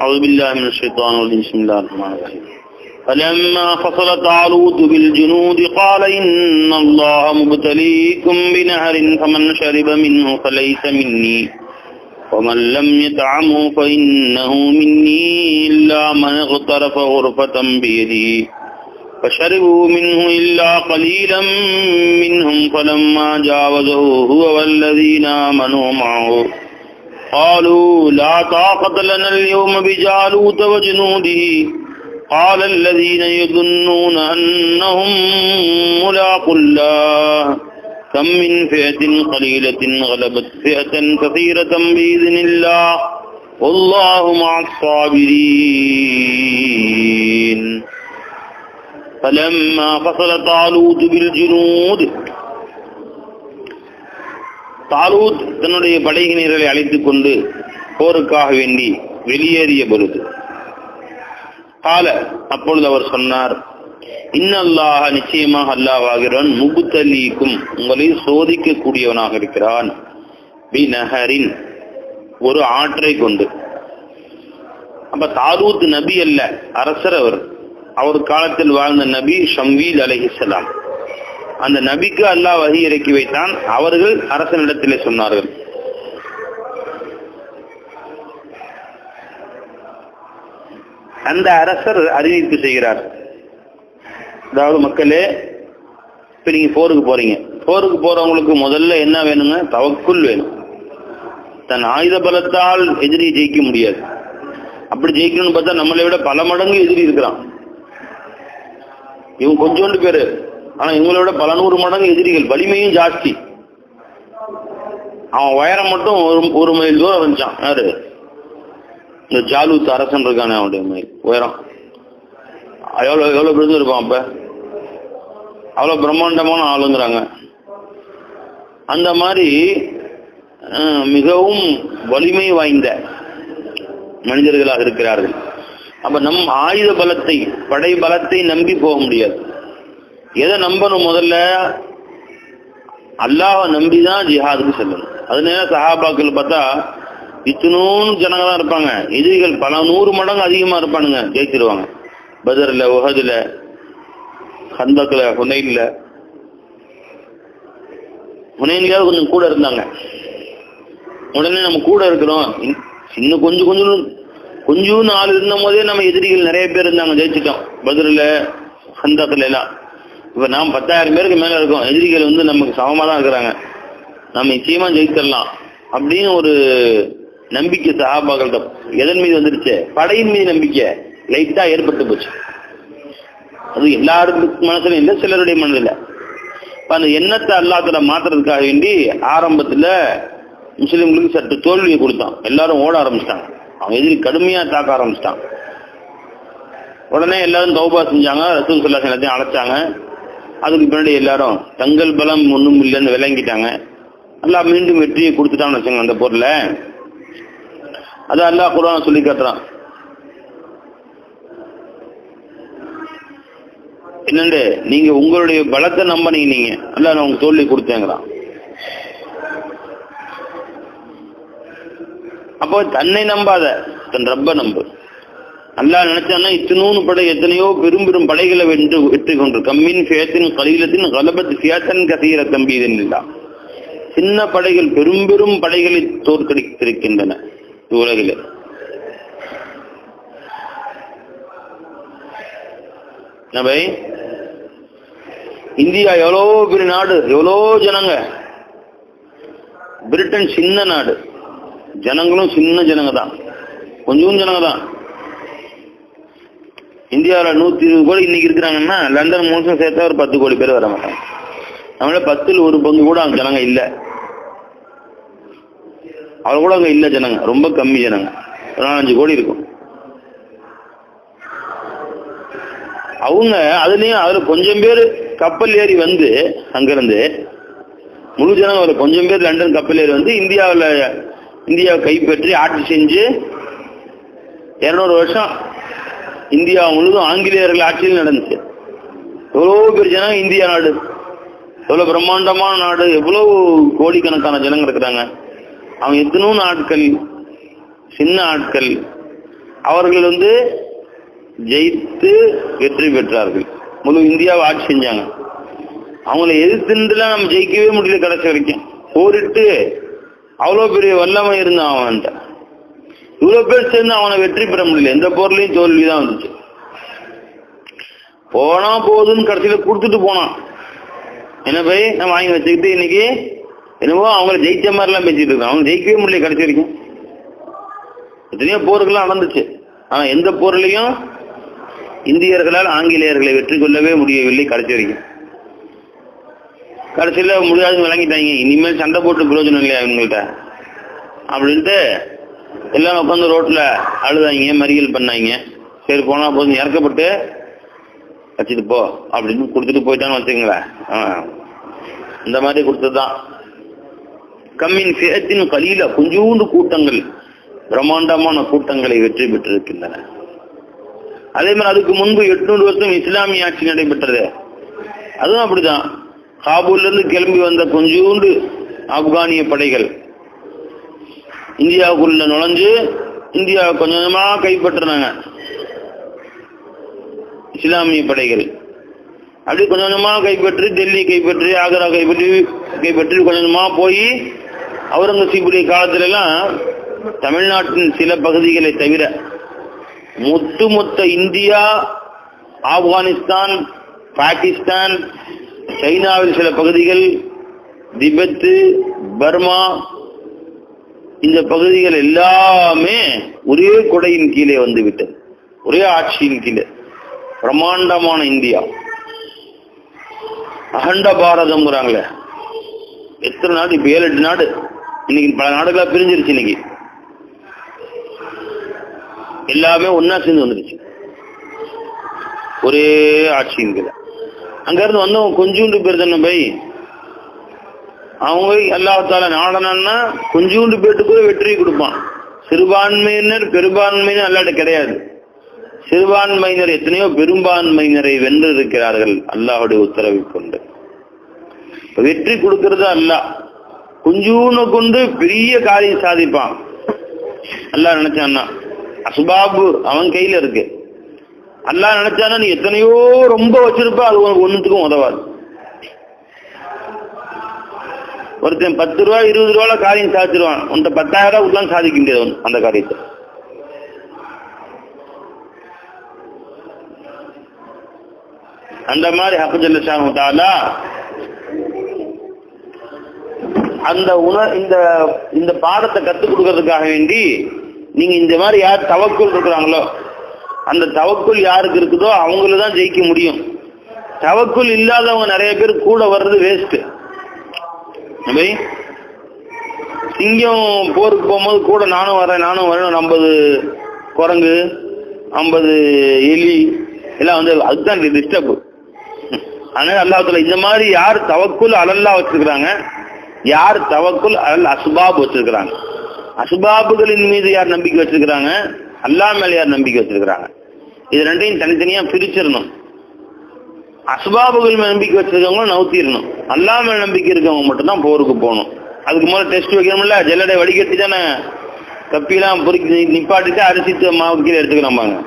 أعوذ بالله من الشيطان الرجيم. بسم الله الرحمن الرحيم. فلما فصل طالوت بالجنود قال إن الله مبتليكم بنهر فمن شرب منه فليس مني. ومن لم يطعمه فإنه مني. إلا من اغترف غرفة بيده. فشربوا منه إلا قليلا منهم فلما جاوزه هو والذين آمنوا معه. قالوا لا طاقة لنا اليوم بجالوت وجنوده. قال الذين يظنون أنهم ملاقوا الله. كم من فئة قليلة غلبت فئة كثيرة بإذن الله. والله مع الصابرين. فلما فصل طالوت بالجنود தாலூத் தன்னுடைய படையினர்களை அழைத்துக் கொண்டு போருக்காக வேண்டி வெளியேறிய பொழுது கால அப்பொழுது அவர் சொன்னார் இன்னல்லாக நிச்சயமாக அல்லாவாகிறான் முகுத்தலீக்கும் உங்களை சோதிக்கக்கூடியவனாக இருக்கிறான். பி நகரின் ஒரு ஆற்றை கொண்டு. அப்ப தாலூத் நபி அல்ல அரசர் அவர். அவர் காலத்தில் வாழ்ந்த நபி ஷம்வீல் அலஹிசலாம் அந்த நபிக்கு அல்லாஹ் வகி இறக்கி வைத்தான். அவர்கள் அரசனிடத்திலே சொன்னார்கள். அந்த அரசர் அறிவிப்பு செய்கிறார். அதாவது மக்களே இப்ப நீங்க போருக்கு போறீங்க. போருக்கு போறவங்களுக்கு முதல்ல என்ன வேணுங்க? தவக்குள் வேணும். தன் ஆயுத பலத்தால் எதிரி ஜெயிக்க முடியாது. அப்படி ஜெயிக்கணும்னு பார்த்தா நம்மளை விட பல மடங்கு எதிரி இருக்கிறான். இவன் கொஞ்சோண்டு பேரு ஆனா இவங்களை விட பல நூறு மடங்கு எதிரிகள் வலிமையும் ஜாஸ்தி. அவன் உயரம் மட்டும் ஒரு ஒரு மைல் தூரம் இருந்துச்சான் யாரு? இந்த ஜாலூத் அரசன் இருக்கானே அவனுடைய மைல் உயரம். எவ்வளவு எவ்வளவு பெருசு இருப்பான் அப்ப? அவ்வளவு பிரம்மாண்டமான ஆளுங்கிறாங்க. அந்த மாதிரி மிகவும் வலிமை வாய்ந்த மனிதர்களாக இருக்கிறார்கள். அப்ப நம் ஆயுத பலத்தை படை பலத்தை நம்பி போக முடியாது. எதை நம்பணும் முதல்ல? அல்லாஹ் நம்பிதான் ஜிஹாதுக்கு செல்லணும். அதனால சஹாபாக்கள் பார்த்தா இத்தனூன்னு ஜனங்க தான் இருப்பாங்க. எதிரிகள் பல நூறு மடங்கு அதிகமா இருப்பானுங்க ஜெயிச்சிருவாங்க. பதர்ல உஹதுல ஹந்தக்ல ஹுனைனில். ஹுனைன்லயாவது கொஞ்சம் கூட இருந்தாங்க. உடனே நம்ம கூட இருக்கிறோம். இன்- இன்னும் கொஞ்சம் கொஞ்சம் கொஞ்சம் நாள் இருந்த போதே நம்ம எதிரிகள் நிறைய பேர் இருந்தாங்க ஜெயிச்சிட்டோம். பதிரில் ஹந்தக்ல எல்லாம் இப்போ நாம் பத்தாயிரம் பேருக்கு மேலே இருக்கோம். எதிரிகள் வந்து நமக்கு சமமா தான் இருக்கிறாங்க. நம்ம நிச்சயமாக ஜெயிச்சிடலாம். அப்படின்னு ஒரு நம்பிக்கை சகாபாக்கள்கிட்ட எதன் மீது வந்துருச்சு? படையின் மீது நம்பிக்கை. லைட்டாக ஏற்பட்டு போச்சு. அது எல்லாருக்கும் மனசுல இல்லை சிலருடைய மனதில் இப்போ அந்த எண்ணத்தை அல்லாத்துல மாற்றுறதுக்காக வேண்டி ஆரம்பத்தில் முஸ்லீம்களுக்கு சற்று தோல்வியை கொடுத்தான். எல்லாரும் ஓட ஆரம்பிச்சிட்டாங்க. அவன் எதிரி கடுமையாக தாக்க ஆரம்பிச்சிட்டான் உடனே எல்லாரும் தௌபா செஞ்சாங்க. ரசூல் சல்லா எல்லாத்தையும் அழைச்சாங்க. அதுக்கு பின்னாடி எல்லாரும் தங்கள் பலம் ஒன்றும் இல்லைன்னு விளங்கிட்டாங்க. அல்லா மீண்டும் வெற்றியை கொடுத்துட்டான்னு வச்சுங்க அந்த பொருள. அது அல்லா குரான் சொல்லி காட்டுறான். என்னண்டு நீங்க உங்களுடைய பலத்தை நம்பினீங்க. நீங்க அல்ல நான் உங்களுக்கு தோல்வி கொடுத்தேங்கிறான். அப்போ தன்னை நம்பாத தன் ரப்ப நம்பு. அல்லாஹ் நினைச்சான்னா இத்தனூன்னு படை எத்தனையோ பெரும் பெரும் படைகளை வென்று வெற்றி கொண்டு கம்மின் ஃபியத்தின் கலீலத்தின் கலபத் ஃபியாத்தன் கசீர தம்பீதன் இல்லா சின்ன படைகள் பெரும் பெரும் படைகளை தோற்கடித்திருக்கின்றன உலகில். நபை இந்தியா எவ்வளோ பெரிய நாடு எவ்வளோ ஜனங்க. பிரிட்டன் சின்ன நாடு. ஜனங்களும் சின்ன ஜனங்க தான் கொஞ்சம் ஜனங்க தான் இந்தியாவில் நூத்தி இருபது கோடி இன்னைக்கு இருக்கிறாங்கன்னா லண்டன் முழுசும் சேர்த்தா ஒரு பத்து கோடி பேர் வர மாட்டாங்க. நம்மள பத்தில் ஒரு பங்கு கூட அங்க ஜனங்க இல்ல. அவ்வளவு கூட அங்க இல்ல ஜனங்க ரொம்ப கம்மி ஜனங்க. ஒரு நாலஞ்சு கோடி இருக்கும். அவங்க அதுலயும் அதுல கொஞ்சம் பேர் கப்பல் ஏறி வந்து அங்கேருந்து முழு ஜனங்க அதுல கொஞ்சம் பேர் லண்டன் கப்பல் ஏறி வந்து இந்தியாவுல இந்தியாவை கைப்பற்றி ஆட்சி செஞ்சு இருநூறு வருஷம் இந்தியா முழுதும் ஆங்கிலேயர்கள் ஆட்சியில் நடந்துச்சு. எவ்வளோ பெரிய ஜனம் இந்தியா நாடு. எவ்வளோ பிரம்மாண்டமான நாடு. எவ்வளோ கோடிக்கணக்கான ஜனங்க இருக்கிறாங்க. அவங்க எத்தனோ ஆட்கள் சின்ன ஆட்கள் அவர்கள் வந்து ஜெயித்து வெற்றி பெற்றார்கள். முழு இந்தியாவை ஆட்சி செஞ்சாங்க. அவங்கள எதிர்த்துலாம் நம்ம ஜெயிக்கவே முடியல கடைசி வரைக்கும். போரிட்டு அவ்வளோ பெரிய வல்லமை இருந்தான் அவன்கிட்ட. இவ்வளோ பேர் சேர்ந்து அவனை வெற்றி பெற முடியல. எந்த போர்லையும் தோல்விதான் வந்துச்சு. போனா போதுன்னு கடைசியில கொடுத்துட்டு போனான். என்ன போய்? நான் வாங்கி வச்சுக்கிட்டு இன்னைக்கு என்னவோ அவங்கள ஜெயிச்ச மாதிரிலாம் பேசிட்டு இருக்கோம் அவங்க ஜெயிக்கவே முடியல கடைசி வரைக்கும். எத்தனையோ போர்கள்லாம் நடந்துச்சு. ஆனா எந்த போர்லையும் இந்தியர்களால் ஆங்கிலேயர்களை வெற்றி கொள்ளவே முடியவில்லை கடைசி வரைக்கும். கடைசியில முடியாதுன்னு விளங்கிட்டாங்க. இனிமேல் சண்டை போட்டு பிரயோஜனம் இல்லையா இவங்கள்ட்ட? அப்படின்ட்டு எல்லாம் உட்காந்து ரோட்ல அழுதாங்க மறியல் பண்ணாங்க. சரி போனா போதும் இறக்கப்பட்டு வச்சுட்டு போ அப்படின்னு கொடுத்துட்டு போயிட்டான்னு வச்சுக்கங்களேன். இந்த மாதிரி கொடுத்ததுதான். கம்மின் சேத்தின் கலியில கொஞ்சூண்டு கூட்டங்கள் பிரம்மாண்டமான கூட்டங்களை வெற்றி பெற்றிருக்கின்றன. அதே மாதிரி அதுக்கு முன்பு எட்நூறு வருஷம் இஸ்லாமிய ஆட்சி நடைபெற்றது. அதுவும் அப்படிதான். காபூல்ல இருந்து கிளம்பி வந்த கொஞ்சூண்டு ஆப்கானிய படைகள் இந்தியாவுக்குள்ள நுழைஞ்சு இந்தியாவை கொஞ்சம் கொஞ்சமா கைப்பற்றினாங்க. இஸ்லாமிய படைகள். அப்படி கொஞ்சம் கொஞ்சமா கைப்பற்றி டெல்லி கைப்பற்றி ஆக்ரா கைப்பற்றி கைப்பற்றி கொஞ்சம் கொஞ்சமா போய் அவுரங்கசீபுடைய காலத்துல எல்லாம் தமிழ்நாட்டின் சில பகுதிகளை தவிர மொத்த மொத்த இந்தியா ஆப்கானிஸ்தான் பாகிஸ்தான் சைனாவில் சில பகுதிகள் திபெத்து பர்மா இந்த பகுதிகள் எல்லாமே ஒரே கொடையின் கீழே வந்து விட்டது ஒரே ஆட்சியின் கீழே. பிரம்மாண்டமான இந்தியா. அகண்ட பாரதம்ங்கிறாங்களே. எத்தனை நாடு? இப்போ ஏழு எட்டு நாடு. இன்னைக்கு பல நாடுகளாக பிரிஞ்சிருச்சு இன்னைக்கு. எல்லாமே ஒன்னா சேர்ந்து வந்துருச்சு. ஒரே ஆட்சியின் கீழே. அங்க இருந்து வந்தவங்க கொஞ்சூண்டு பேர் தானே பை அவங்க எல்லாத்தால நாடனா கொஞ்சூண்டு பேருக்கு கூட வெற்றி கொடுப்பான். சிறுபான்மையினர் பெரும்பான்மையினர் அல்லாட்ட கிடையாது. சிறுபான்மையினர் எத்தனையோ பெரும்பான்மையினரை வென்று இருக்கிறார்கள் அல்லாஹுடைய உத்தரவை கொண்டு. வெற்றி கொடுக்கறது அல்ல கொஞ்சூனை கொண்டு பெரிய காரியம் சாதிப்பான். அல்லாஹ் நினைச்சான்னா அசுபாபு அவன் கையில இருக்கு. அல்லாஹ் நினைச்சானா நீ எத்தனையோ ரொம்ப வச்சிருப்ப அது உனக்கு ஒண்ணுத்துக்கும் உதவாது. ஒருத்தன் பத்து ரூபா இருபது ரூபால காரியம் சாதிச்சிருவான். உன்ட்ட பத்தாயிரம் ரூபா உட்லாம் சாதிக்க முடியாது அந்த காரியத்தை. அந்த மாதிரி ஹப்பஜல்ல தாலா அந்த உண இந்த இந்த பாடத்தை கத்துக் கொடுக்கறதுக்காக வேண்டி நீங்க இந்த மாதிரி யார் தவக்குள் இருக்கிறாங்களோ அந்த தவக்குள் யாருக்கு இருக்குதோ அவங்கள தான் ஜெயிக்க முடியும். தவக்குள் இல்லாதவங்க நிறைய பேர் கூட வர்றது அப்படி சிங்கம் போருக்கு போகும்போது கூட நானும் வரேன் நானும் வரேன் ஐம்பது குரங்கு ஐம்பது எலி எல்லாம் வந்து அதுதான் டிஸ்டர்ப் அதனால அல்லாஹத்துல இந்த மாதிரி யார் தவக்குள் அலல்லா வச்சிருக்கிறாங்க யார் தவக்குள் அலல் அசுபாப் வச்சிருக்கிறாங்க? அசுபாபுகளின் மீது யார் நம்பிக்கை வச்சிருக்கிறாங்க? அல்லாஹ் மேல யார் நம்பிக்கை வச்சிருக்கிறாங்க? இது ரெண்டையும் தனித்தனியா பிரிச்சிடணும். அசுபாபுகள் மேல நம்பிக்கை வச்சிருக்கவங்க நவுத்திடணும் அல்லா மேல நம்பிக்கை இருக்கவங்க மட்டும்தான் போருக்கு போகணும். அதுக்கு முதல்ல டெஸ்ட் வைக்கணும்ல ஜல்லடை வடிகட்டி தானே கப்பிலாம் பொறுக்கி நிப்பாட்டிட்டு அரிசி மாவு கீழே எடுத்துக்கிறாம்பாங்க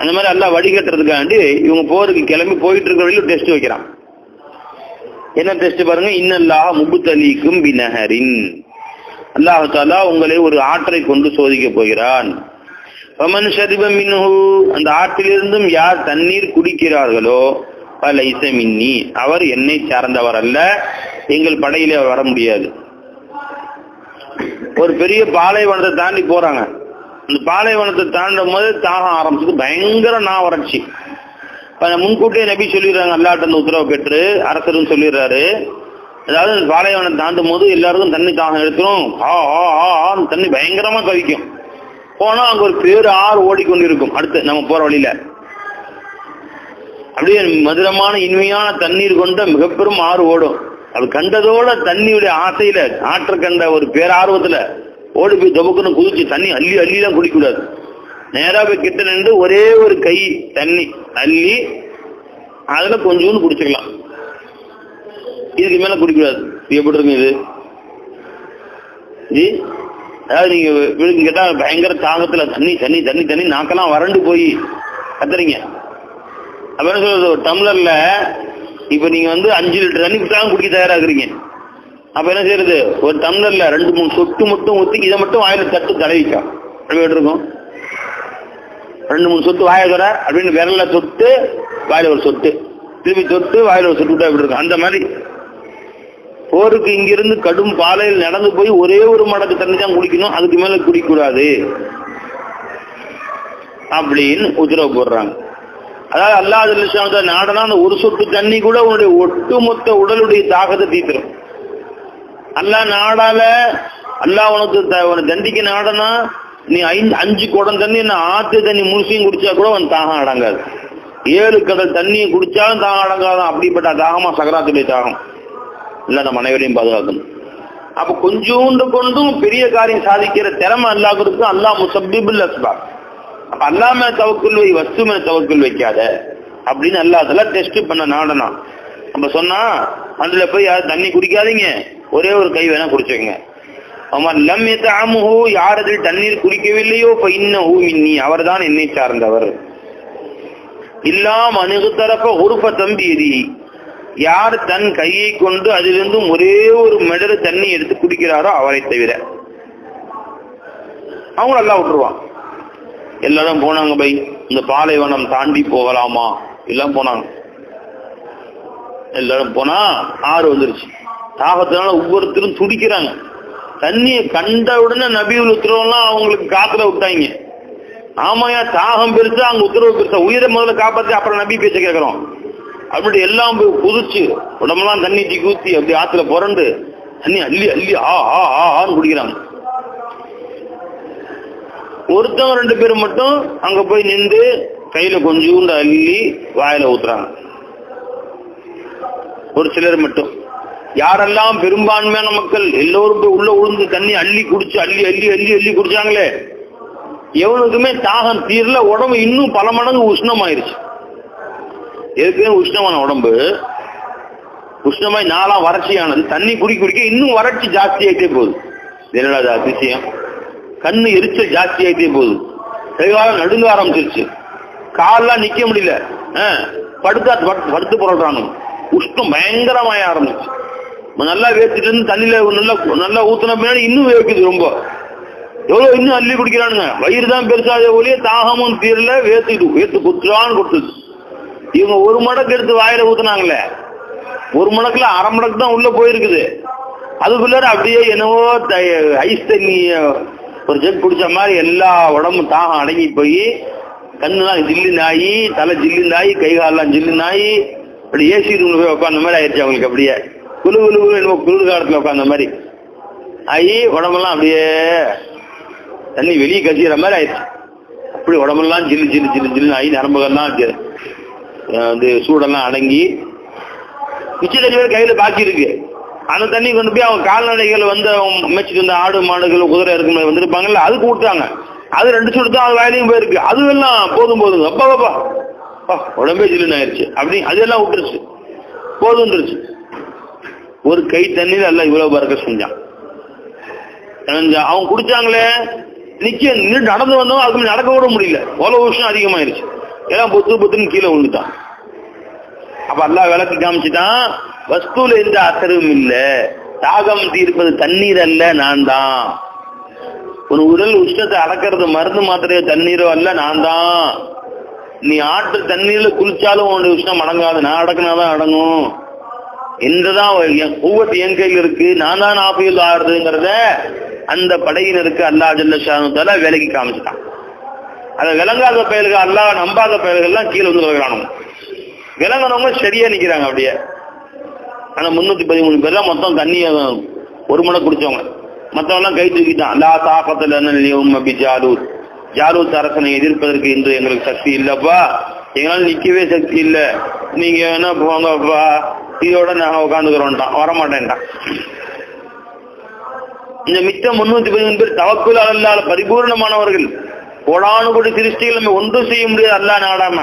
அந்த மாதிரி எல்லாம் வடிகட்டுறதுக்காண்டி இவங்க போருக்கு கிளம்பி போயிட்டு இருக்கிற வரையிலும் டெஸ்ட் வைக்கிறான். என்ன டெஸ்ட் பாருங்க? இன்னல்லா முபுத்தலிக்கும் பினஹரின் அல்லாஹாலா உங்களை ஒரு ஆற்றை கொண்டு சோதிக்க போகிறான். பமன் ஷரிப மின்ஹு அந்த ஆற்றிலிருந்தும் யார் தண்ணீர் குடிக்கிறார்களோ பல இசமின்னி அவர் என்னை சார்ந்தவர் அல்ல. எங்கள் படையிலே வர முடியாது. ஒரு பெரிய பாலைவனத்தை தாண்டி போறாங்க. அந்த பாலைவனத்தை தாண்டும் போது தாகம் ஆரம்பிச்சது பயங்கர நான் வறட்சி முன்கூட்டியே நபி சொல்லிடுறாங்க அல்லாட்ட உத்தரவு பெற்று அரசரும் சொல்லிடுறாரு. அதாவது அந்த பாலைவனம் தாண்டும் போது எல்லாருக்கும் தண்ணி தாகம் எடுத்துரும் ஆ ஆ ஆ தண்ணி பயங்கரமா கவிக்கும். போனா அங்க ஒரு பேரு ஆறு ஓடிக்கொண்டிருக்கும். அடுத்து நம்ம போற வழியில. அப்படியே மதுரமான இனிமையான தண்ணீர் கொண்ட மிகப்பெரும் ஆறு ஓடும். அது கண்டதோட தண்ணியுடைய ஆசையில ஆற்ற கண்ட ஒரு பேரார்வத்துல ஓடி போய் தொபக்குன்னு குதிச்சு தண்ணி அள்ளி அள்ளிலாம் குடிக்கூடாது நேரா போய் கிட்ட நின்று ஒரே ஒரு கை தண்ணி அள்ளி அதுல கொஞ்சோண்டு குடிச்சுக்கலாம். இதுக்கு மேல குடிக்கூடாது எப்படி இருக்கும் இது அதாவது நீங்க விழுங்க கேட்டா பயங்கர தாகத்துல தண்ணி தண்ணி தண்ணி தண்ணி நாக்கெல்லாம் வறண்டு போய். கத்துறீங்க. அப்ப என்ன சொல்றது? ஒரு டம்ளர்ல இப்ப நீங்க வந்து அஞ்சு லிட்டர் தண்ணி விட்டாலும் குடிக்க தயாராகிறீங்க. அப்ப என்ன செய்யறது? ஒரு டம்ளர்ல ரெண்டு மூணு சொட்டு மட்டும் ஊத்தி இதை மட்டும் வாயில தட்டு தடவிக்கா அப்படி இருக்கும் ரெண்டு மூணு சொட்டு வாயை தர அப்படின்னு விரல சொட்டு வாயில ஒரு சொட்டு. திருப்பி தொட்டு வாயில ஒரு சொட்டு விட்டா எப்படி இருக்கும்? அந்த மாதிரி போருக்கு இங்கிருந்து கடும் பாலையில் நடந்து போய் ஒரே ஒரு மடக்கு தண்ணி தான் குடிக்கணும். அதுக்கு மேல குடிக்கக்கூடாது அப்படின்னு உத்தரவு போடுறாங்க. அதாவது அல்லாஹ் நாடனா அந்த ஒரு சொட்டு தண்ணி கூட உன்னுடைய ஒட்டுமொத்த உடலுடைய தாகத்தை தீர்த்துரும். அல்லாஹ் நாடால அல்லாஹ் உனக்கு த- தண்டிக்க நாடனா நீ ஐந்து அஞ்சு குடம் தண்ணி நான் ஆத்து தண்ணி முழுசையும் குடிச்சா கூட அவன் தாகம் அடங்காது. ஏழு கடல் தண்ணியை குடிச்சாலும் தாகம் அடங்காதான். அப்படிப்பட்ட தாகமா சகராத்துடைய தாகம். இல்லை நம்ம அனைவரையும் பாதுகாக்கணும். அப்போ கொஞ்சோண்டு கொண்டும் பெரிய காரியம் சாதிக்கிற திறமை அல்லாஹ் கொடுத்து அல்லாஹ் முசப்பிபுல் அஸ்பா. அப்ப அல்லாம தவக்குள் வை வஸ்து மேல தவக்குள் வைக்காத அப்படின்னு அல்லா அதெல்லாம் டெஸ்ட் பண்ண நாடனா நம்ம சொன்னா அதுல போய் யாரும் தண்ணி குடிக்காதீங்க. ஒரே ஒரு கை வேணா குடிச்சுங்க அவன் லம் எத்தாமுஹோ யார் அதில் தண்ணீர் குடிக்கவில்லையோ இப்ப இன்னஹூ அவர் அவர்தான் என்னை சார்ந்தவர். இல்லாம் அணுகுத்தரப்ப உருப்ப தம்பி யார் தன் கையை கொண்டு அதிலிருந்து ஒரே ஒரு மெடரு தண்ணி எடுத்து குடிக்கிறாரோ அவரை தவிர. அவங்க நல்லா விட்டுருவான். எல்லாரும் போனாங்க பை இந்த பாலைவனம் தாண்டி போகலாமா? எல்லாம் போனாங்க. எல்லாரும் போனா ஆறு வந்துருச்சு. தாகத்தினால ஒவ்வொருத்தரும் துடிக்கிறாங்க. தண்ணியை கண்ட உடனே நபியுல் உத்தரவுலாம் அவங்களுக்கு காத்துல விட்டாங்க. ஆமாயா தாகம் பெருசா அங்க உத்தரவு பெருசா உயிரை முதல்ல காப்பாத்தி அப்புறம் நபி பேச்ச கேட்கிறோம். அப்படி எல்லாம் போய் புதிச்சு உடம்பெல்லாம் தண்ணி தூக்கி ஊத்தி அப்படி ஆத்துல புரண்டு தண்ணி அள்ளி அள்ளி ஆ ஆ ஆ ஆன்னு குடிக்கிறாங்க. ஒருத்தவங்க ரெண்டு பேரும் மட்டும் அங்க போய் நின்று கையில கொஞ்சோண்டு அள்ளி வாயில ஊத்துறாங்க. ஒரு சிலர் மட்டும். யாரெல்லாம் பெரும்பான்மையான மக்கள் எல்லோரும் போய் உள்ள உளுந்து தண்ணி அள்ளி குடிச்சு அள்ளி அள்ளி அள்ளி அள்ளி குடிச்சாங்களே எவனுக்குமே தாகம் தீரல உடம்பு இன்னும் பல மடங்கு உஷ்ணமாயிருச்சு. ஏற்கனவே உஷ்ணமான உடம்பு. உஷ்ணமாய் நாளாம் வறட்சியானது தண்ணி குடி குடிக்க இன்னும் வறட்சி ஜாஸ்தி ஆயிட்டே போகுது. என்னடா அதிசயம்? கண்ணு எரிச்சல் ஜாஸ்தி ஆகிட்டே போகுது. கைகாலம் நடுங்க ஆரம்பிச்சிருச்சு. காலெல்லாம் நிற்க முடியல. ஆ, படுத்தா படுத்து படுத்து உஷ்ணம் பயங்கரமாக ஆரம்பிச்சு. நல்லா வேர்த்துட்டு இருந்து தண்ணியில் நல்லா நல்லா ஊற்றின பின்னாடி இன்னும் வேர்க்குது ரொம்ப. எவ்வளோ இன்னும் அள்ளி குடிக்கிறானுங்க? வயிறு தான் பெருசாத ஒளியே தாகமும் தீரல வேர்த்துட்டு வேர்த்து குத்துலான்னு கொடுத்துது இவங்க ஒரு மடக்கு எடுத்து வாயில ஊத்துனாங்களே. ஒரு மடக்குல அரை மடக்கு தான் உள்ள போயிருக்குது. அதுக்குள்ளார அப்படியே என்னவோ த- ஐஸ் தண்ணி ஒரு ஜெட் குடிச்ச மாதிரி எல்லா உடம்பும் தாகம் அடங்கி போய் கண்ணுலாம் ஜில்லு நாயி தலை ஜில்லு நாயி கை காலெல்லாம் ஜில்லுன்னு ஆகி அப்படி ஏசி ரூம்ல போய் உட்காந்த மாதிரி ஆயிடுச்சு அவங்களுக்கு அப்படியே. குழு குழு குழு என்னமோ குளிர் காலத்துல உட்காந்த மாதிரி. ஆகி உடம்பெல்லாம் அப்படியே தண்ணி வெளியே கசிக்கிற மாதிரி ஆயிடுச்சு. அப்படி உடம்பெல்லாம் ஜில்லு ஜில்லு ஜில்லு ஆகி நரம்புகள்லாம் வந்து சூடெல்லாம் அடங்கி மிச்ச தண்ணி வேறு கையில் பாக்கி இருக்கு. அந்த தண்ணி கொண்டு போய் அவங்க கால்நடைகள் வந்து அவங்க மேய்ச்சிட்டு வந்த ஆடு மாடுகள் குதிரை இருக்கும் வந்திருப்பாங்கல்ல அதுக்கு கொடுத்தாங்க. அது ரெண்டு சூடு தான் அது வயலையும் போயிருக்கு. அதுவெல்லாம் போதும் போதும். அப்பா பாப்பா அப்பா, உடம்பே ஜில்லுன்னு ஆயிடுச்சு அப்படி அதெல்லாம் விட்டுருச்சு. போதுன்றுச்சு ஒரு கை தண்ணியில் எல்லாம் இவ்வளவு பறக்க செஞ்சான். அவங்க குடிச்சாங்களே நிக்க நின்று நடந்து வந்தவங்க அதுக்கு நடக்க கூட முடியல. அவ்வளவு விஷயம் அதிகமாயிருச்சு. எல்லாம் பொத்து பொத்துன்னு கீழே விழுந்துட்டான். அப்ப அல்லா விளக்கு காமிச்சுட்டான் வஸ்துல எந்த அசரும் இல்ல. தாகம் தீர்ப்பது தண்ணீர் அல்ல நான் தான். ஒரு உடல் உஷ்ணத்தை அடக்கிறது மருந்து மாத்திரையோ தண்ணீரோ அல்ல நான் தான். நீ ஆற்று தண்ணீர்ல குளிச்சாலும் உன்னுடைய உஷ்ணம் அடங்காது. நான் அடக்குனாதான் அடங்கும். என்றுதான் ஒவ்வொரு என் கையில் இருக்கு. நான் தான் ஆபியல் ஆடுறதுங்கிறத அந்த படையினருக்கு அல்லாஹ் ஜல்ல வேலைக்கு காமிச்சிட்டான். அதை விளங்காத பயல்கள் அல்லாஹ் நம்பாத பயல்கள்லாம் கீழே வந்து விலகிறானுங்க விளங்குறவங்க சரியா நிக்கிறாங்க அப்படியே. ஆனா முன்னூத்தி பதிமூணு பேர் தான் மொத்தம் தண்ணி ஒரு முறை குடிச்சவங்க. மத்தவங்க கை தூக்கிட்டான். அல்லா தாக்கத்துல உண்மபி ஜாரூர் ஜாலூத் அரசனை எதிர்ப்பதற்கு இன்று எங்களுக்கு சக்தி இல்லப்பா. எங்களால நிக்கவே சக்தி இல்ல. நீங்க என்ன போங்கப்பா இதோட நாங்க உட்காந்துக்கிறோம்ட்டான் வரமாட்டேன்ட்டான். இந்த மிச்சம் முன்னூத்தி பதிமூணு பேர் தவக்குல் அல்லாத பரிபூர்ணமானவர்கள். கோடானு கோடி சிருஷ்டிகள் நம்ம ஒன்றும் செய்ய முடியாது. அல்லாஹ் நாடாம.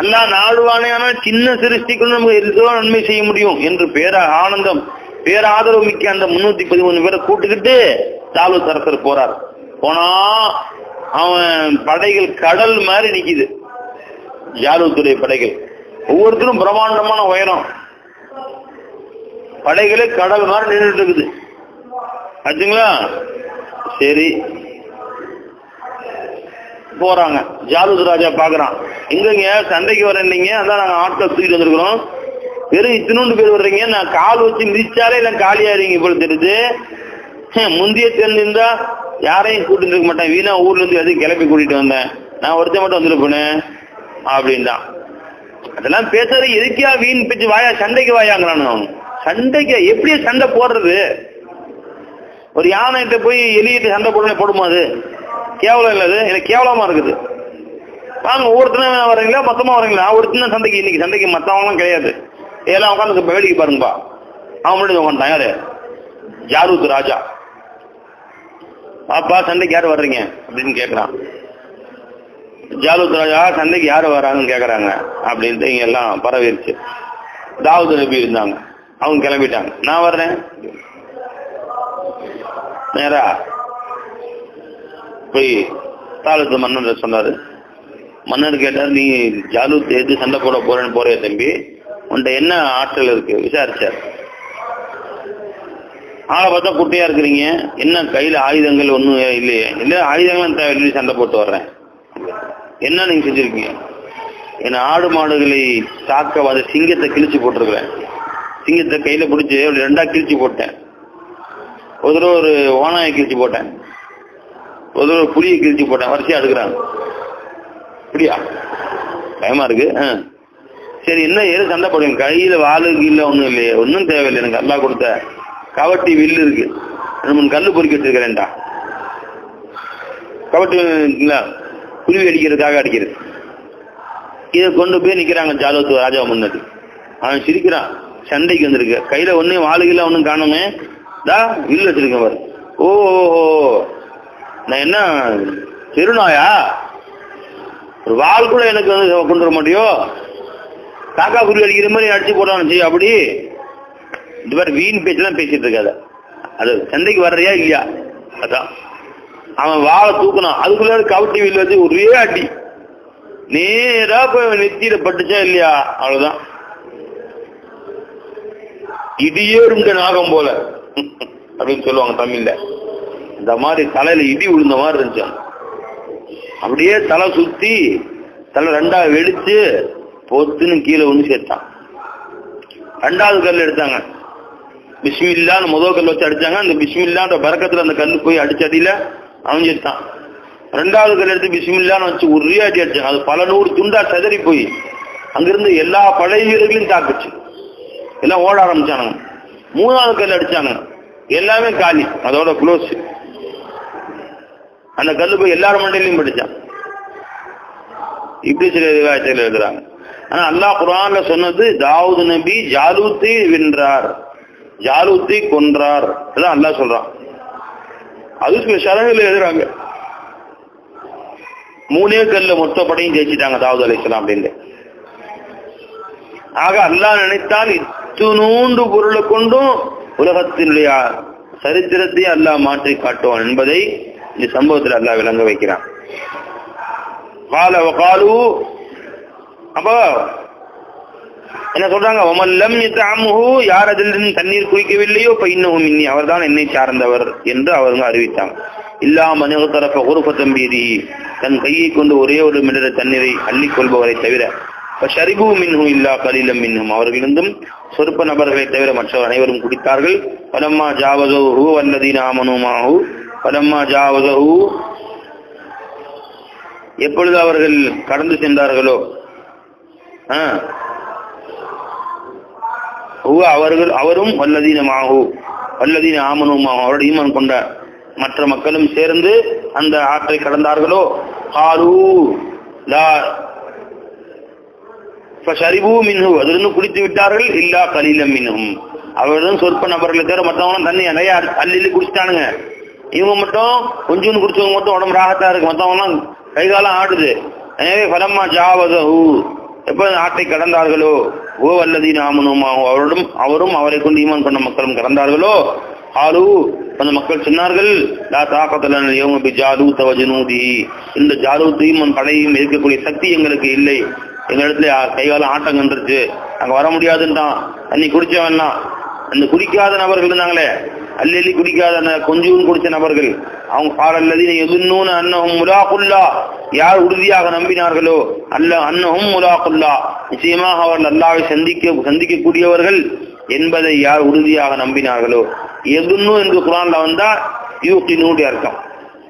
அல்லாஹ் நாடுவானே ஆனால் சின்ன சிருஷ்டிக்குள் நம்ம எதோ நன்மை செய்ய முடியும் என்று பேர ஆனந்தம் பேராதரவு மிக்க அந்த முன்னூத்தி பதிமூணு பேரை கூட்டுக்கிட்டு தாலு சரசர் போறார். போனா அவன் படைகள் கடல் மாதிரி நிக்குது. ஜாலுத்துடைய படைகள். ஒவ்வொருத்தரும் பிரம்மாண்டமான உயரம். படைகளே கடல் மாதிரி நின்றுட்டு இருக்குது. ஆச்சுங்களா சரி. போறாங்க. ஜாலூத் ராஜா பாக்குறான். எங்கங்க? சண்டைக்கு வரீங்க அதான் நாங்க ஆட்கள் தூக்கிட்டு வந்திருக்கிறோம். வெறும் இத்தினோண்டு பேர் வர்றீங்க. நான் கால் வச்சு மிதிச்சாலே எல்லாம் காலியாறீங்க போல தெரியுது. முந்தைய தெரிஞ்சிருந்தா யாரையும் கூட்டிட்டு இருக்க மாட்டேன். வீணா ஊர்ல இருந்து எதுவும் கிளப்பி கூட்டிட்டு வந்தேன். நான் ஒருத்தன் மட்டும் வந்துட்டு போனேன். அதெல்லாம் பேசுறது எதுக்கியா வீண் பிச்சு? வாயா சண்டைக்கு வாயாங்கிறானு அவன். சண்டைக்கு எப்படி சண்டை போடுறது? ஒரு யானைகிட்ட போய் எலிகிட்ட சண்டை போடணும் போடுமா அது? கேவலம் இல்லை அது. எனக்கு கேவலமா இருக்குது. வாங்க ஒவ்வொருத்தரும் வரீங்களா மொத்தமா வரீங்களா அவரு சின்ன சந்தைக்கு இன்னைக்கு சந்தைக்கு மற்றவங்களாம் கிடையாது. எல்லாம் உட்காந்து வேடிக்கை பாருங்கப்பா. அவன் மட்டும் உட்காந்துட்டான் யாரு? ஜாரூத் ராஜா. பாப்பா சந்தைக்கு யார் வர்றீங்க? அப்படின்னு கேட்குறான் ஜாலூத் ராஜா சந்தைக்கு யார் வராங்கன்னு கேட்குறாங்க அப்படின்ட்டு இங்கே எல்லாம் பரவிருச்சு. தாவூத் நபி இருந்தாங்க. அவங்க கிளம்பிட்டாங்க. நான் வர்றேன். நேரா. போய் தாளத்து மன்னர் சொன்னாரு. மன்னர் கேட்டார் நீ ஜாலூத் எது சண்டை போட போறேன்னு போறிய தம்பி? உன்கிட்ட என்ன ஆற்றல் இருக்கு? விசாரிச்சார் ஆளை பார்த்தா குட்டையா இருக்கிறீங்க. என்ன கையில ஆயுதங்கள் ஒன்றும் இல்லையே. இல்லை ஆயுதங்களும் தேவையில்லை சண்டை போட்டு வர்றேன். என்ன நீங்க செஞ்சிருக்கீங்க? என் ஆடு மாடுகளை தாக்க வந்த சிங்கத்தை கிழிச்சு போட்டிருக்கிறேன். சிங்கத்தை கையில பிடிச்சி ரெண்டா கிழிச்சு போட்டேன். ஒரு தடவை ஒரு ஓனாயை கிழிச்சு போட்டேன். ஒரு தடவை புளியை கிழிச்சு போட்டான் வரிசையா எடுக்கிறாங்க. இப்படியா பயமா இருக்கு? ஆ. சரி என்ன ஏது சண்டை போடுங்க கையில் வாழு கீழ ஒன்றும் இல்லையே. ஒன்றும் தேவையில்லை எனக்கு அல்லா கொடுத்த. கவட்டி வில்லு இருக்கு. ரெண்டு மூணு கல் பொறுக்கி வச்சிருக்கிறேன்டா. கவட்டி இல்ல குருவி அடிக்கிறதுக்காக அடிக்கிறது. இதை கொண்டு போய் நிக்கிறாங்க ஜாலவத்து ராஜா முன்னாடி அவன் சிரிக்கிறான். சண்டைக்கு வந்திருக்கு. கையில ஒன்னும் வாளுகில ஒன்றும் காணுமே. தா வில்லு வச்சிருக்கேன் பாரு. ஓ ஓ, ஓ. நான் என்ன திருநாயா? ஒரு வாள் கூட எனக்கு வந்து கொண்டு வர மாட்டியோ? காக்கா குருவி அடிக்கிற மாதிரி அடிச்சு போட்டான்னு செய்ய அப்படி. இந்த மாதிரி வீண் பேச்செல்லாம் பேசிட்டு இருக்காத. அது சந்தைக்கு வர்றியா இல்லையா? அதான். அவன் வாழை தூக்கணும் அதுக்குள்ள கவுட்டி வில் வச்சு ஒரே அடி. நேரா போய் நெத்தியில பட்டுச்சா இல்லையா? அவ்வளவுதான். இடியேறுண்ட நாகம் போல. அப்படின்னு சொல்லுவாங்க தமிழ்ல. இந்த மாதிரி தலையில இடி விழுந்த மாதிரி இருந்துச்சு. அப்படியே தலை சுத்தி தலை ரெண்டா வெடிச்சு பொத்துன்னு கீழே ஒண்ணு சேர்த்தான். ரெண்டாவது கல் எடுத்தாங்க. பிஸ்மில்லான்னு முதல் கல் வச்சு அடிச்சாங்க. அந்த பிஸ்மில்லான்ற பறக்கத்துல அந்த கல் போய் அடிச்ச அமைஞ்சிருத்தான் ரெண்டாவது கல் எடுத்து பிஸ்மில்லான்னு வச்சு ஒரே அடி அடிச்சாங்க. அது பல நூறு துண்டா செதறி போய் அங்கிருந்து எல்லா பழைய வீரர்களையும் தாக்குச்சு. எல்லாம் ஓட ஆரம்பிச்சானுங்க. மூணாவது கல் அடிச்சானுங்க. எல்லாமே காலி. அதோட க்ளோஸ் அந்த கல்லு போய் எல்லார் மண்டையிலையும் படிச்சான். இப்படி சில ரிவாயத்தில் எழுதுறாங்க ஆனா அல்லாஹ் குரான்ல சொன்னது தாவூது நபி ஜாலூத்தை வென்றார். ஜாலூத்தை கொன்றார். அதான் அல்லாஹ் சொல்றான். அது சில சரகுல எழுதுறாங்க. மூணே கல்ல மொத்த படையும் ஜெயிச்சிட்டாங்க தாவூது அலிஸ்லாம் அப்படின்னு. ஆக அல்லாஹ் நினைத்தால் இத்துணூண்டு பொருளை கொண்டும் உலகத்தினுடைய சரித்திரத்தை அல்லாஹ் மாற்றி காட்டுவான் என்பதை இந்த சம்பவத்தில் அல்லா விளங்க வைக்கிறான். கால காலு அப்போ என்ன சொல்றாங்க? ஒமல்லம் யத்தஅமுஹு யார் அதிலிருந்து தண்ணீர் குடிக்கவில்லையோ பைன்னஹு அவர் அவர்தான் என்னை சார்ந்தவர் என்று அவருங்க அறிவித்தாங்க. இல்லா மனிதரப்ப குருப தம்பீதி தன் கையை கொண்டு ஒரே ஒரு மிடர தண்ணீரை அள்ளிக்கொள்பவரை கொள்பவரை தவிர ஷரிபு மின்ஹும் இல்லா கலீலம் மின்ஹும் அவர்களிருந்தும் சொற்ப நபர்களை தவிர மற்றவர் அனைவரும் குடித்தார்கள். பலம்மா ஜாவதஹு வல்லதீன ஆமனுமாஹு பலம்மா ஜாவதூ எப்பொழுது அவர்கள் கடந்து சென்றார்களோ? அவர்கள் அவரும் வல்லதீனமாகு வல்லதீன ஆமனுமாகும் அவரோட ஈமன் கொண்ட மற்ற மக்களும் சேர்ந்து அந்த ஆற்றை கடந்தார்களோ? காலு லா மின்ஹு. அதிலிருந்து குடித்து விட்டார்கள் இல்லா கலீலம் மின்ஹும். அவர்களும் சொற்ப நபர்களை தவிர மற்றவங்களும் தண்ணி நிறைய அள்ளி குடிச்சிட்டானுங்க. இவங்க மட்டும் கொஞ்சம் குடிச்சவங்க மட்டும் உடம்பு ராகத்தா இருக்கு. மற்றவங்கலாம் கை காலம் ஆடுது. எனவே பலம்மா ஜாவதஹு. எப்ப ஆட்டை கடந்தார்களோ? ஓ வல்லதி ஆமனுமாகும் அவரோடும் அவரும் அவரை கொண்டு ஈமான் கொண்ட மக்களும் கடந்தார்களோ? ஆளு அந்த மக்கள் சொன்னார்கள் லா தாக்கத்தலன் யௌம பி ஜாலூத இந்த ஜாலூத்தையும் அவன் படையும் இருக்கக்கூடிய சக்தி எங்களுக்கு இல்லை. எங்களிடத்துல இடத்துல ஆட்டம் கண்டுருச்சு. அங்க வர முடியாதுன்றான். தண்ணி குடிச்சவன்னா அந்த குடிக்காத நபர்கள் இருந்தாங்களே அல்லி குடிக்காத ந- கொஞ்சம் குடித்த நபர்கள் அவங்க பாடல்லதி எதுன்னு அன்னஹும் முலாக்குல்லா யார் உறுதியாக நம்பினார்களோ? அல்ல அன்னஹும் முலாக்குல்லா நிச்சயமாக அவர்கள் அல்லாவை சந்திக்க சந்திக்கக்கூடியவர்கள் என்பதை யார் உறுதியாக நம்பினார்களோ? எதுன்னு என்று குரான்ல வந்தா யூக்கினூடைய அர்த்தம்.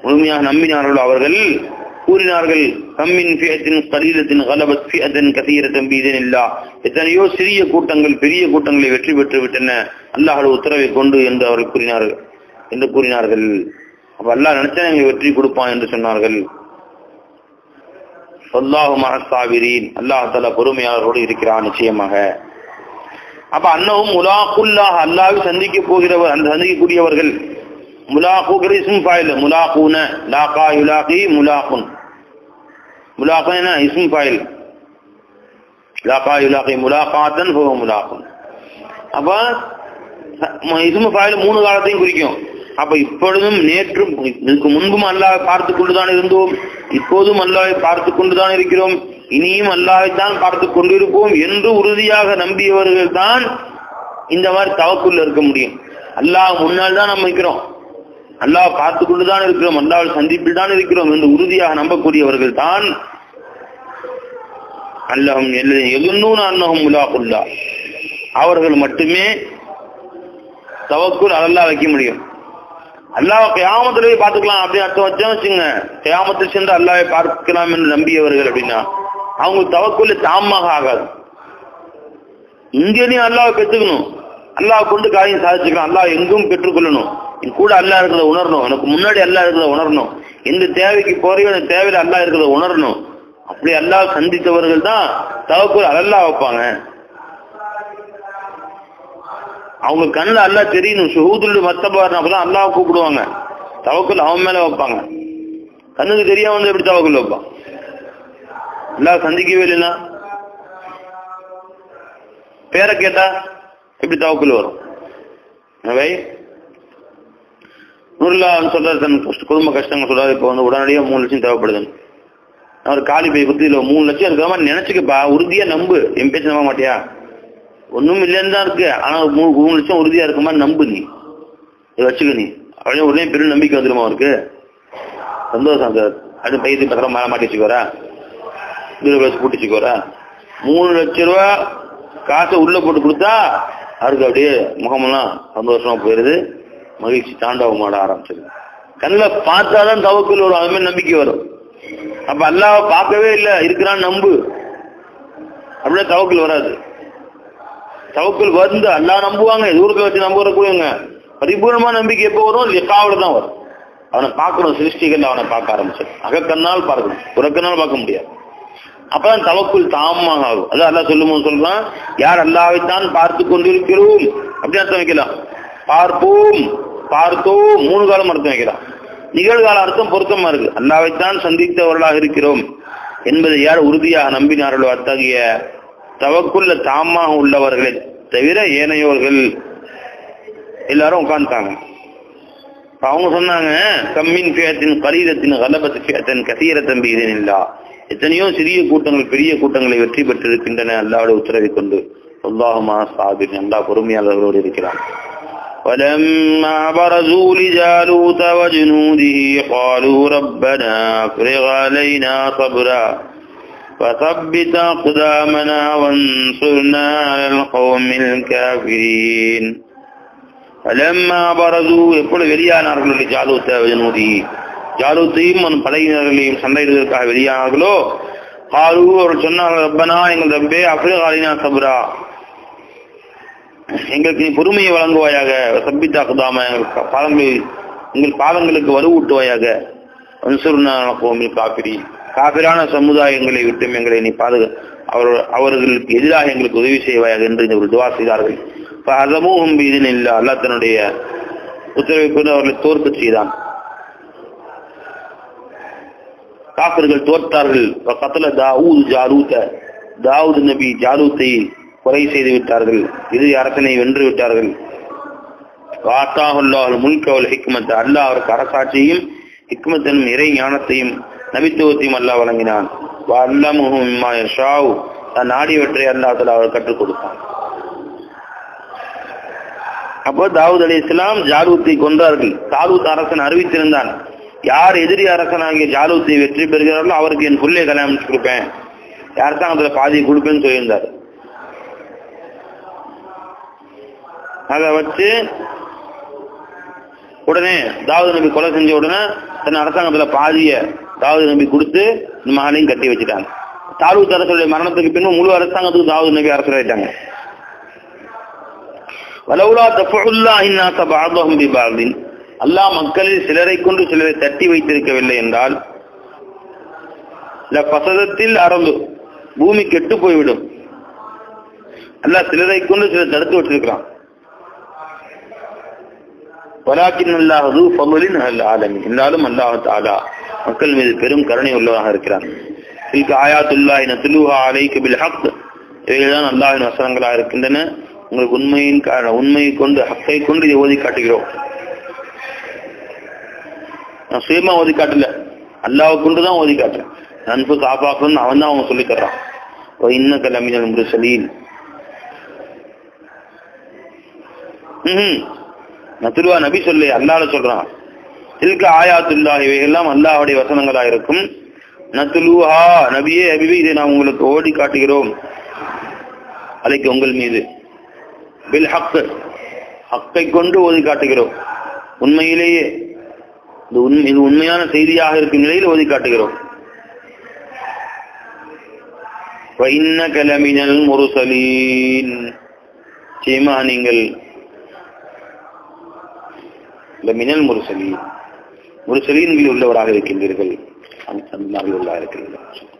முழுமையாக நம்பினார்களோ அவர்கள்? கூறினார்கள் கம்மின் ஃபியத்தின் கலீலத்தின் கலபத் ஃபியத்தின் கசீரத்தன் பீதன் இல்லா எத்தனையோ சிறிய கூட்டங்கள் பெரிய கூட்டங்களை வெற்றி பெற்று விட்டன. அல்லாஹோட உத்தரவை கொண்டு என்று அவர்கள் கூறினார்கள். என்று கூறினார்கள். அப்ப அல்லாஹ் நினைச்சா எங்களுக்கு வெற்றி கொடுப்பான் என்று சொன்னார்கள். அல்லாஹு மரசாவிரீன் அல்லாஹ் தலா பொறுமையாளரோடு இருக்கிறான் நிச்சயமாக. அப்ப அன்னவும் முலாக்குல்லாஹ் அல்லாஹ் சந்திக்க போகிறவர் அந்த சந்திக்கக்கூடியவர்கள் முலாக்குகிற இஸ்ம் ஃபாயில் முலாக்கூன லாகா யுலாகி முலாக்குன் முலாக்குன் என்ன இஸ்ம் ஃபாயில் லாக்கா யுலாக்கி முலாகாத்தன் ஹோ முலாக்குன் அப்ப இஸ்மு ஃபாயில் மூணு காலத்தையும் குறிக்கும் அப்ப இப்பொழுதும் நேற்றும் இதுக்கு முன்பும் அல்லாஹ் பார்த்து கொண்டுதான் இருந்தோம் இப்போதும் அல்லாஹை பார்த்து கொண்டுதான் இருக்கிறோம் இனியும் அல்லாவைத்தான் பார்த்து கொண்டிருப்போம் என்று உறுதியாக நம்பியவர்கள் தான் இந்த மாதிரி தவக்குள்ள இருக்க முடியும் அல்லாஹ் முன்னால் தான் நம்ம இருக்கிறோம் அல்லாஹ் பார்த்து கொண்டுதான் இருக்கிறோம் அல்லாஹ் சந்திப்பில் தான் இருக்கிறோம் என்று உறுதியாக நம்பக்கூடியவர்கள் தான் அல்லாஹும் எதுன்னு அன்னஹும் முலாக்குல்லா அவர்கள் மட்டுமே தவக்குள் அல்லாஹ் வைக்க முடியும். அல்லாஹ் கயாமத்திலேயே பார்த்துக்கலாம் அப்படின்னு அர்த்தம் வச்சோம் வச்சுங்க கயாமத்தில் சென்று அல்லாவை பார்க்கலாம் என்று நம்பியவர்கள் அப்படின்னா அவங்க தவக்குள்ள தாமாக ஆகாது. இங்கே நீ அல்லாவை பெற்றுக்கணும். அல்லாஹ் கொண்டு காரியம் சாதிச்சுக்கலாம் அல்லாஹ் எங்கும் பெற்றுக்கொள்ளணும். என் கூட அல்லாஹ் இருக்கிறத உணரணும். எனக்கு முன்னாடி அல்லாஹ் இருக்கிறத உணரணும். எந்த தேவைக்கு போறையோ அந்த தேவையில அல்லாஹ் இருக்கிறத உணரணும். அப்படி அல்லாஹ் சந்தித்தவர்கள் தான் தவக்குள் அல்லாஹ் வைப்பாங்க. அவங்க கண்ணில் அல்லாஹ் தெரியணும் ஷுஹூதுல் மத்தபார் அப்பதான் அல்லாஹ் கூப்பிடுவாங்க. தவக்குள் அவன் மேல வைப்பாங்க. கண்ணுக்கு தெரியாம வந்து எப்படி தவக்குள் வைப்பான்? அல்லா சந்திக்கவே இல்லைன்னா? பேரை கேட்டா? எப்படி தவக்குல் வரும்? எனவே நூறுலா சொல்றாரு தன் கஷ்ட- குடும்ப கஷ்டங்கள் சொல்றாரு இப்போ வந்து உடனடியாக மூணு லட்சம் தேவைப்படுதுன்னு. அவர் காலி பை குத்தி மூணு லட்சம் இருக்கிற மாதிரி நினைச்சுக்கப்பா உறுதியா நம்பு. என் பேச்சு நம்ப மாட்டியா? ஒண்ணும் இல்லைன்னு தான் இருக்கு. ஆனா மூணு மூணு லட்சம் உறுதியா இருக்க மாதிரி நம்பு நீ. இதை வச்சுக்க நீ. அப்படியே உடனே பெரும் நம்பிக்கை வந்துருமா அவருக்கு? சந்தோஷம் சார். அது பையத்து பத்திரம் மேல மாட்டி வச்சுக்கோரா இதுல வச்சு மூணு லட்ச ரூபா காசை உள்ள போட்டு கொடுத்தா அவருக்கு அப்படியே முகமெல்லாம் சந்தோஷமா போயிருது. மகிழ்ச்சி தாண்டவம் ஆட ஆரம்பிச்சிருது கண்ணில் பார்த்தாதான் தவக்குள் வரும் அது மாதிரி நம்பிக்கை வரும். அப்ப அல்லாஹ் பார்க்கவே இல்லை இருக்கிறான்னு நம்பு. அப்படியே தவக்குள் வராது. தவக்குள் வந்து அல்லாஹ் நம்புவாங்க தூரத்தை வச்சு நம்புறக்கூடியவங்க பரிபூர்ணமா நம்பிக்கை எப்போ வரும்? லிக்காவில் தான் வரும். அவனை பார்க்கணும் சிருஷ்டிகள் அவனை பார்க்க ஆரம்பிச்சு அகக்கண்ணால் பார்க்கணும் புறக்கண்ணால் பார்க்க முடியாது. அப்பதான் தவக்குள் தாமாக ஆகும் அதான் அல்லா சொல்லும் சொல்லலாம் யார் அல்லாவைத்தான் பார்த்து கொண்டிருக்கிறோம்? அப்படின்னு அர்த்தம் வைக்கலாம். பார்ப்போம் பார்த்தோம். மூணு காலம் அர்த்தம் வைக்கலாம். நிகழ்கால அர்த்தம் பொருத்தமா இருக்கு. அல்லாவைத்தான் சந்தித்தவர்களாக இருக்கிறோம் என்பதை யார் உறுதியாக நம்பினார்களோ அத்தகைய தவக்குள்ள தாமாக உள்ளவர்களை தவிர ஏனையோர்கள் எல்லாரும் உட்கார்ந்துட்டாங்க. அவங்க சொன்னாங்க கம்மின் ஃபியத்தின் கலீரத்தின் கலபத்து ஃபியத்தின் கசீரத்தன் பீதன் இல்லா எத்தனையோ சிறிய கூட்டங்கள் பெரிய கூட்டங்களை வெற்றி பெற்றிருக்கின்றன அல்லாவோட உத்தரவை கொண்டு அல்லாஹுமா சாபிர் அல்லாஹ் பொறுமையாளர்களோடு இருக்கிறான் ولما برزوا لجالوت وجنوده قالوا ربنا افرغ علينا صبرا فثبت أقدامنا وانصرنا على القوم الكافرين பரது எப்படி வெளியானார்கள் ஜாலூத்த ஜனூதி ஜாலூத்தையும் அவன் படையினர்களையும் சண்டையிடுவதற்காக வெளியானார்களோ? ஹாரு அவர் சொன்னார்கள் ரப்பனா எங்கள் ரப்பே அப்ரிகாலினா சபரா. எங்களுக்கு நீ பொறுமையை வழங்குவாயாக. சப்பித்தா குதாம எங்கள் பாதங்களை எங்கள் பாதங்களுக்கு வலுவூட்டுவாயாக. அன்சுருனா கோமில் காப்பிரி. காப்பிரான சமுதாயங்களை விட்டும் எங்களை நீ பாதுகா அவர் அவர்களுக்கு எதிராக எங்களுக்கு உதவி செய்வாயாக என்று ஒரு துவா செய்தார்கள். அதமும் இதன் இல்லா அல்லா தன்னுடைய உத்தரவை கொண்டு அவர்களை தோற்க செய்தான். காப்பர்கள் தோற்றார்கள். கத்தல தாவூத் ஜாலூத்த தாவூத் நபி ஜாலூத்தை கொலை செய்து விட்டார்கள். இது அரசனை வென்று விட்டார்கள். வாத்தாஹுல்லாஹல் முல்கவல் ஹிக்மத் அல்லாஹ் அவருக்கு அரசாட்சியும் ஹிக்மத்தனும் இறை ஞானத்தையும் நபித்துவத்தையும் அல்லாஹ் வழங்கினான். வல்லமுஹு மிம்மா ஷாவ் தான் நாடியவற்றை அல்லாஹ் அவர் கற்றுக் கொடுத்தான். அப்போ தாவூத் அலி இஸ்லாம் ஜாலூத்தை கொன்றார்கள். தாலூத் அரசன் அறிவித்திருந்தான். யார் எதிரி அரசனாகிய ஜாலூத்தை வெற்றி பெறுகிறார்களோ அவருக்கு என் புள்ளைய கல்யாணம் கொடுப்பேன். அரசாங்கத்துல பாதி கொடுப்பேன்னு சொல்லியிருந்தார். அதை வச்சு உடனே தாவூத் நபி கொலை செஞ்ச உடனே தன் அரசாங்கத்துல பாதிய தாவூத் நபி கொடுத்து இந்த மகனையும் கட்டி வச்சுட்டாங்க. தாலூத் அரசுடைய மரணத்துக்கு பின்னும் முழு அரசாங்கத்துக்கு தாவூத் நபி அரசராயிட்டாங்க. வலவுலா தஃபுல்லா இன்னாச பாதஹும் பிபாதின் அல்லாஹ் மக்களில் சிலரை கொண்டு சிலரை தட்டி வைத்திருக்கவில்லை என்றால் பசதத்தில் அரபு பூமி கெட்டு போய்விடும். அல்லாஹ் சிலரை கொண்டு சிலர் தடுத்து வச்சிருக்கிறான் வலாக்கின் அல்லாஹது ஃபமலின் அல் ஆலமி என்றாலும் அல்லாஹ் தாலா மக்கள் மீது பெரும் கருணை உள்ளவராக இருக்கிறான். இதுக்கு ஆயாத்துல்லாஹி நத்லுஹா அலைக்கு பில் ஹக். இவைகள்தான் அல்லாஹின் வசனங்களாக இருக்கின்றன. உங்களுக்கு உண்மையின் உண்மையை கொண்டு ஹக்கை கொண்டு இதை ஓதி காட்டுகிறோம். நான் சுயமா ஓதி காட்டல. அல்லாவை கொண்டு தான் ஓதி காட்டுறேன். நண்பு காப்பாக்கணும்னு அவன் தான் அவங்க சொல்லி தர்றான். இன்ன கலமினல் முருசலீன். ம் நத்துருவா நபி சொல்லி அல்லால சொல்றான். தில்க ஆயாத்துல்லா இவையெல்லாம் அல்லாஹுடைய வசனங்களா இருக்கும். நத்துலுஹா நபியே அபிபி இதை நாம் உங்களுக்கு ஓடி காட்டுகிறோம். அலைக்கு உங்கள் மீது. பில் ஹக் ஹக்கை கொண்டு ஓதி காட்டுகிறோம் உண்மையிலேயே இது உண்மை இது உண்மையான செய்தியாக இருக்கும் நிலையில் ஓதி காட்டுகிறோம் கலமினல் முருசலீன் சீமா நீங்கள் மினல் முருசலீன் முருசலீன்களில் உள்ளவராக இருக்கின்றீர்கள் அந்த உள்ளவராக இருக்கிறீர்கள்